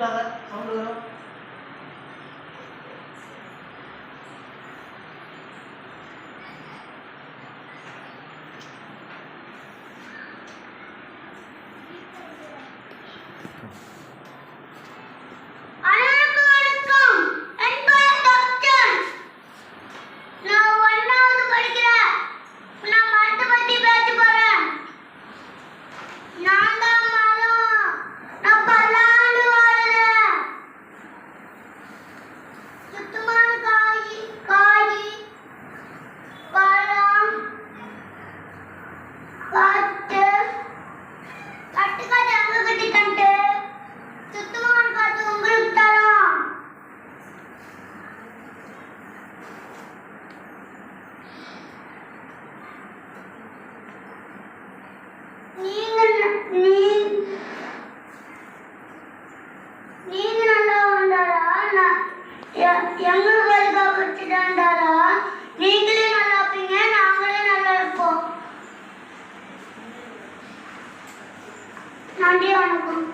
கூப்பிட்டாங்க சவுண்டு வரும் அனைவருக்கும் காற்று கட்டுக்காட்டு அங்க கட்டி தண்டு சுத்தமான காற்று உங்களுக்கு தரோம் நீங்க நீ நீங்க நல்லா வந்தாரா எங்களுக்கு அதுக்காக வச்சுட்டாண்டா நன்றி வணக்கம்